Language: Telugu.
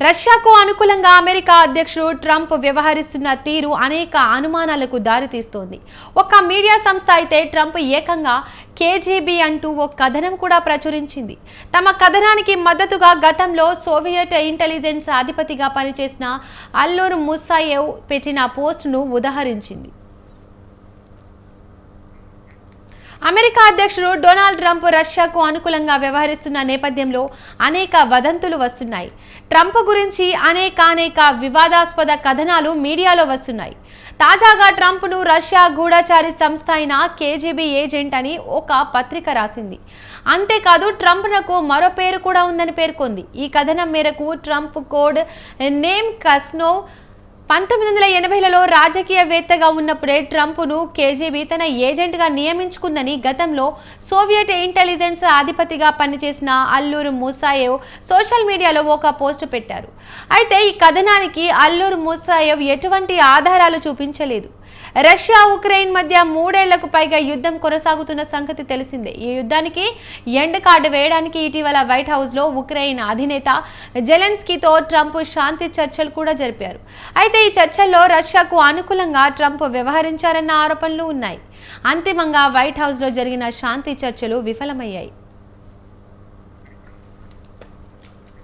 రష్యాకు అనుకూలంగా అమెరికా అధ్యక్షుడు ట్రంప్ వ్యవహరిస్తున్న తీరు అనేక అనుమానాలకు దారితీస్తోంది. ఒక మీడియా సంస్థ అయితే ట్రంప్ ఏకంగా కేజీబీ అంటూ ఓ కథనం కూడా ప్రచురించింది. తమ కథనానికి మద్దతుగా గతంలో సోవియట్ ఇంటెలిజెన్స్ అధిపతిగా పనిచేసిన అల్లూర్ ముసాయేవ్ పెట్టిన పోస్టును ఉదహరించింది. అమెరికా అధ్యక్షుడు డొనాల్డ్ ట్రంప్ రష్యాకు అనుకూలంగా వ్యవహరిస్తున్న నేపథ్యంలో అనేక వదంతులు వస్తున్నాయి. ట్రంప్ గురించి అనేక అనేక వివాదాస్పద కథనాలు మీడియాలో వస్తున్నాయి. తాజాగా ట్రంప్ను రష్యా గూఢచారి సంస్థ అయిన కేజీబీ ఏజెంట్ అని ఒక పత్రిక రాసింది. అంతేకాదు ట్రంప్నకు మరో పేరు కూడా ఉందని పేర్కొంది. ఈ కథనం మేరకు ట్రంప్ కోడ్ నేమ్ కస్నో పంతొమ్మిది వందల ఎనభైలలో రాజకీయవేత్తగా ఉన్నప్పుడే ట్రంప్ను కేజీబీ తన ఏజెంట్గా నియమించుకుందని గతంలో సోవియట్ ఇంటెలిజెన్స్ అధిపతిగా పనిచేసిన అల్లూరు ముసాయేవ్ సోషల్ మీడియాలో ఒక పోస్ట్ పెట్టారు. అయితే ఈ కథనానికి అల్లూరు మూసాయేవ్ ఎటువంటి ఆధారాలు చూపించలేదు. రష్యా ఉక్రెయిన్ మధ్య మూడేళ్ళకు పైగా యుద్ధం కొనసాగుతున్న సంగతి తెలిసిందే. ఈ యుద్ధానికి ఎండ్ కార్డు వేయడానికి ఇటీవల వైట్ హౌస్లో ఉక్రెయిన్ అధినేత జెలెన్స్కీతో ట్రంప్ శాంతి చర్చలు కూడా జరిపారు. అయితే ఈ చర్చల్లో రష్యాకు అనుకూలంగా ట్రంప్ వ్యవహరించారన్న ఆరోపణలు ఉన్నాయి. అంతిమంగా వైట్ హౌస్లో జరిగిన శాంతి చర్చలు విఫలమయ్యాయి.